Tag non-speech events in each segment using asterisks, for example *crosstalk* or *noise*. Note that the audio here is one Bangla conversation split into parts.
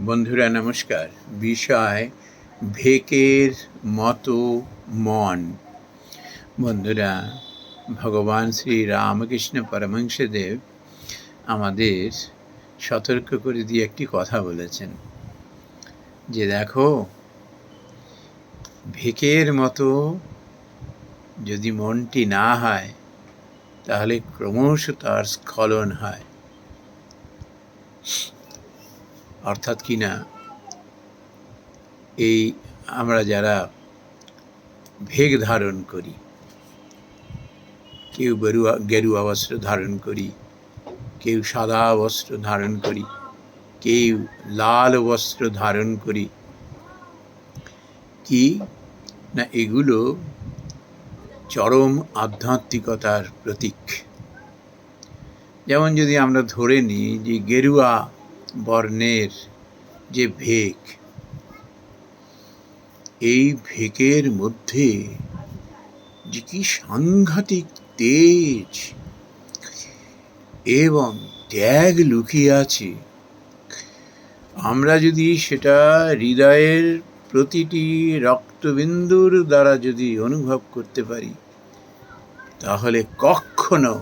বন্ধুরা, নমস্কার। বিষয়, ভেকের মতো মন। বন্ধুরা, ভগবান শ্রী রামকৃষ্ণ পরমহংসদেব আমাদের সতর্ক করে দিয়ে একটি কথা বলেছেন। যে দেখো, ভেকের মতো যদি মনটি না হয়, তাহলে ক্রমশ তার স্খলন হয়। অর্থাৎ কি না, এই আমরা যারা ভেগ ধারণ করি, কেউ গেরুয়া গেরুয়া বস্ত্র ধারণ করি, কেউ সাদা বস্ত্র ধারণ করি, কেউ লাল বস্ত্র ধারণ করি, কি না এগুলো চরম আধ্যাত্মিকতার প্রতীক। যেমন যদি আমরা ধরে নিই যে গেরুয়া বর্ণের যে ভেক, এই ভেকের মধ্যে যে কি সাংঘাতিক তেজ এবং ত্যাগ লুকিয়ে আছে, আমরা যদি সেটা হৃদয়ের প্রতিটি রক্তবিন্দুর দ্বারা যদি অনুভব করতে পারি, তাহলে কখনো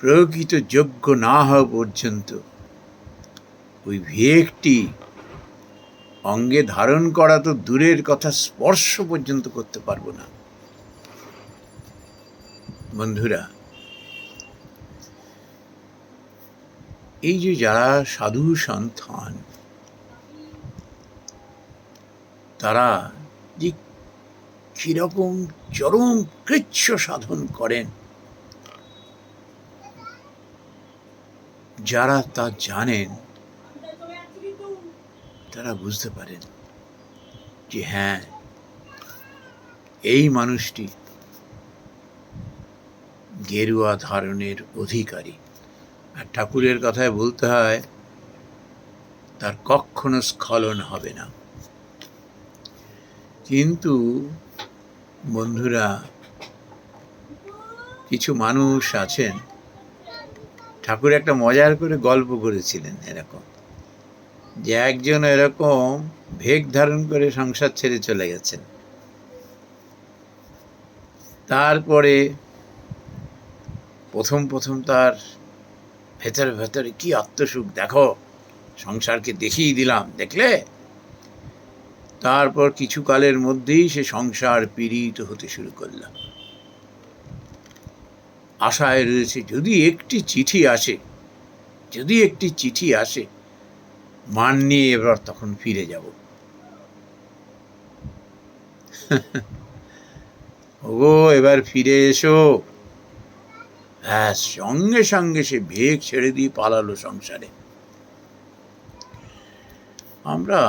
প্রকৃত যোগ্য না হওয়া পর্যন্ত ওই ভেকটি অঙ্গে ধারণ করা তো দূরের কথা, স্পর্শ পর্যন্ত করতে পারব না। বন্ধুরা, এই যে যারা সাধু সন্তান, তারা যে কীরকম চরম কৃচ্ছ সাধন করেন যারা তা জানেন, তারা বুঝতে পারেন যে হ্যাঁ এই মানুষটি গেরুয়া ধারণের অধিকারী। আর ঠাকুরের কথায় বলতে হয়, তার কখনো স্খলন হবে না। কিন্তু বন্ধুরা, কিছু মানুষ আছেন ঠাকুর একটা মজার করে গল্প করেছিলেন এরকম। যে একজন এরকম ভেগ ধারণ করে সংসার ছেড়ে চলে গেছেন। তারপরে প্রথম প্রথম তার ভেতরে ভেতরে কি আত্মসুখ, দেখো, সংসারকে দেখিয়ে দিলাম, দেখলে? তারপর কিছু কালের মধ্যেই সে সংসার পীড়িত হতে শুরু করলাম আশায় রয়েছে, যদি একটি চিঠি আসে, যদি একটি চিঠি আসে, মান নিয়ে এবার তখন ফিরে যাব। *laughs* ওগো, এবার ফিরে এসো। হ্যাঁ সঙ্গে সঙ্গে সে ভেগ ছেড়ে দিয়ে পালালো সংসারে। আমরা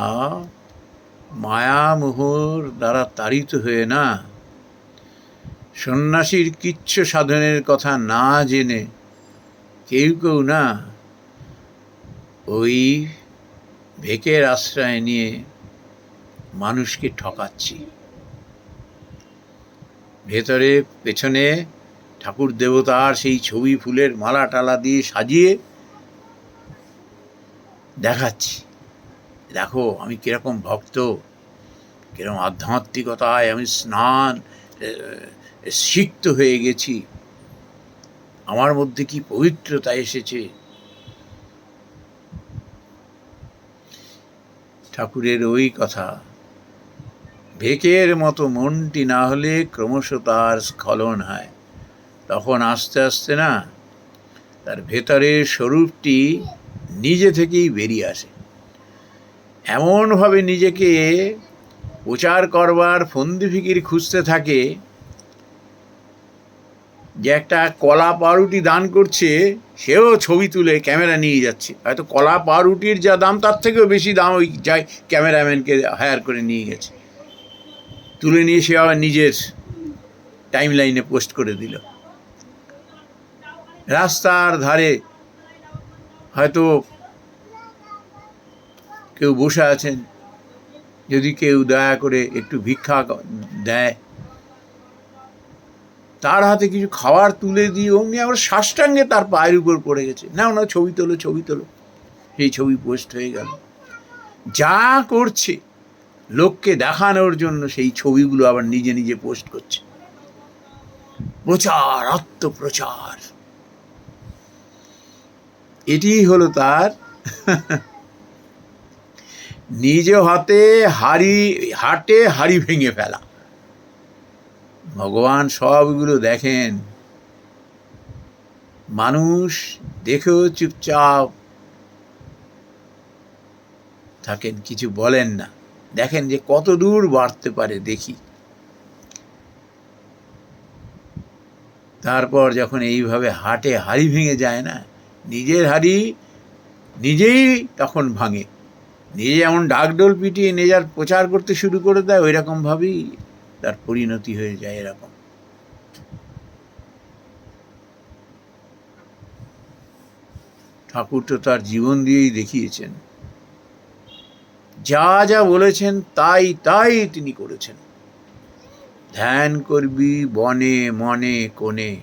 মায়ামোহর দ্বারা তাড়িত হয়ে না সন্ন্যাসীর কিচ্ছ সাধনের কথা না জেনে কেউ কেউ না ওই ভেকের আশ্রয় নিয়ে মানুষকে ঠকাচ্ছি। ভেতরে, পেছনে ঠাকুর দেবতার সেই ছবি, ফুলের মালা, টালা দিয়ে সাজিয়ে দেখাচ্ছি। দেখো, আমি কীরকম ভক্ত, কীরকম আধ্যাত্মিকতায় আমি স্নান সিক্ত হয়ে গেছি। আমার মধ্যে কি পবিত্রতা এসেছে? ঠাকুরের ওই কথা। ভেকের মতো মনটি না হলে ক্রমশ তার স্খলন হয়। তখন আস্তে আস্তে না, তার ভেতরের স্বরূপটি নিজে থেকেই বেরিয়ে আসে। এমনভাবে নিজেকে প্রচার করবার ফন্দি ফিকির খুঁজতে থাকে যে একটা কলা পাউরুটি দান করছে, সেও ছবি তুলে ক্যামেরা নিয়ে যাচ্ছে। হয়তো কলা পাউরুটির যা দাম, তার থেকেও বেশি দাম ওই যাই ক্যামেরাম্যানকে হায়ার করে নিয়ে গেছে। তুলে নিয়ে সে আবার নিজের টাইম লাইনে পোস্ট করে দিল। রাস্তার ধারে হয়তো কেউ বসে আছেন। যদি কেউ দয়া করে একটু ভিক্ষা দেয়, তার হাতে কিছু খাবার তুলে দিয়ে অমনি আবার সাষ্টাঙ্গে তার পায়ের উপর পড়ে গেছে। না না ছবি তোলো ছবি তোলো। সেই ছবি পোস্ট হয়ে গেল। যা করছে, লোককে দেখানোর জন্য সেই ছবিগুলো আবার নিজে নিজে পোস্ট করছে। প্রচার, আত্মপ্রচার। এটি হলো তার নিজ হাতে হাড়ি, হাটে হাড়ি ভেঙে ফেলা। ভগবান সবগুলো দেখেন। মানুষ দেখেও চুপচাপ থাকেন, কিছু বলেন না। দেখেন যে কত দূর বাড়তে পারে, দেখি। তারপর যখন এইভাবে হাটে হাড়ি ভেঙে যায় না, নিজের হাড়ি নিজেই তখন ভাঙে। নিজে যেমন ডাকডোল পিটিয়ে নিজের প্রচার করতে শুরু করে দেয় ওই রকমভাবেই তার পরিণতি হয়ে যায় এরকম। ঠাকুর তো তার জীবন দিয়েই দেখিয়েছেন। যা যা বলেছেন তাই তাই তিনি করেছেন। ধ্যান করবি বনে মনে কোণে,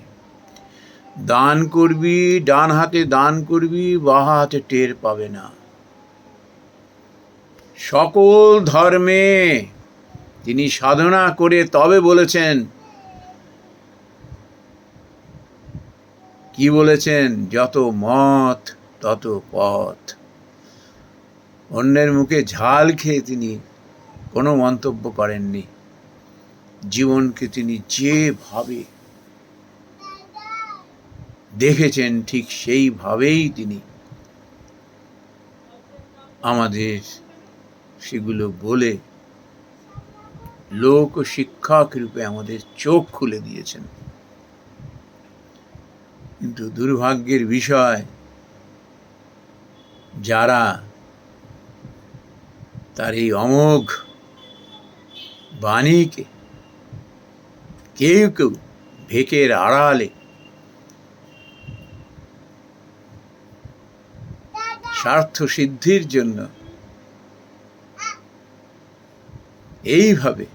দান করবি ডান হাতে দান করবি বাঁ হাতে টের পাবে না। সকল ধর্মে। তিনি সাধনা করে তবে বলেছেন, কি বলেছেন? যত মত, তত পথ। অন্যের মুখে ঝাল খেয়ে তিনি কোনো মন্তব্য করেননি। জীবনকে তিনি যেভাবে দেখেছেন, ঠিক সেইভাবেই তিনি আমাদের সেগুলো বলে লোক শিক্ষক রূপে আমাদের চোখ খুলে দিয়েছেন। কিন্তু দুর্ভাগ্যের বিষয়, যারা তার এই অমোঘ বাণীকে কেউ কেউ ভেকের আড়ালে স্বার্থ সিদ্ধির জন্য এইভাবে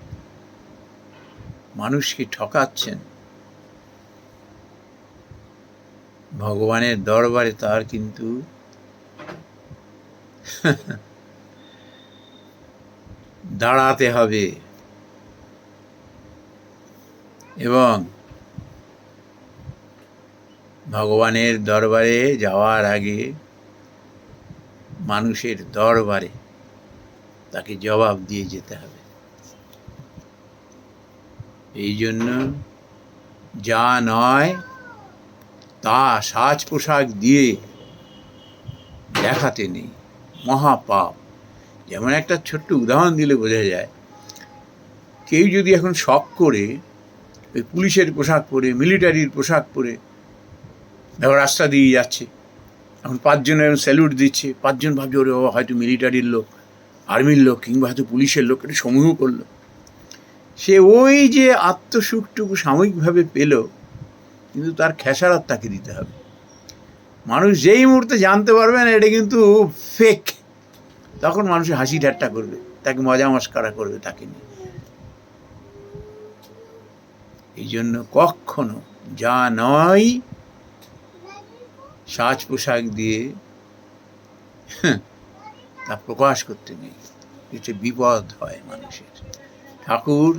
মানুষকে ঠকাচ্ছেন। ভগবানের দরবারে তার কিন্তু দাঁড়াতে হবে। এবং ভগবানের দরবারে যাওয়ার আগে মানুষের দরবারে তাকে জবাব দিয়ে যেতে হবে। এই জন্য যা নয়, তা সাজ পোশাক দিয়ে দেখাতে নেই। মহাপাপ। যেমন একটা ছোট্ট উদাহরণ দিলে বোঝা যায়, কেউ যদি এখন শখ করে ওই পুলিশের পোশাক পরে, মিলিটারির পোশাক পরে দেখো রাস্তা দিয়ে যাচ্ছে, এখন পাঁচজন এরকম স্যালুট দিচ্ছে, পাঁচজন ভাবছে, ওরে বাবা, হয়তো মিলিটারির লোক, আর্মির লোক কিংবা হয়তো পুলিশের লোক, একটু সমূহ করল। সে ওই যে আত্মসুখটুকু সাময়িকভাবে পেল, কিন্তু তার খেসারত তাকে দিতে হবে। মানুষ যেই মুহূর্তে জানতে পারবে না, এটা কিন্তু ফেক তখন মানুষ হাসি ঠাট্টা করবে, তাকে মজা মস্কারা করবে তাকে নিয়ে। এই জন্য কখনো যা নয়, সাজ পোশাক দিয়ে তা প্রকাশ করতে নেই। এতে বিপদ হয় মানুষের। ঠাকুর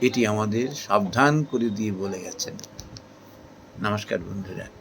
এটি আমাদের সাবধান করে দিয়ে বলে গেছেন। নমস্কার বন্ধুরা।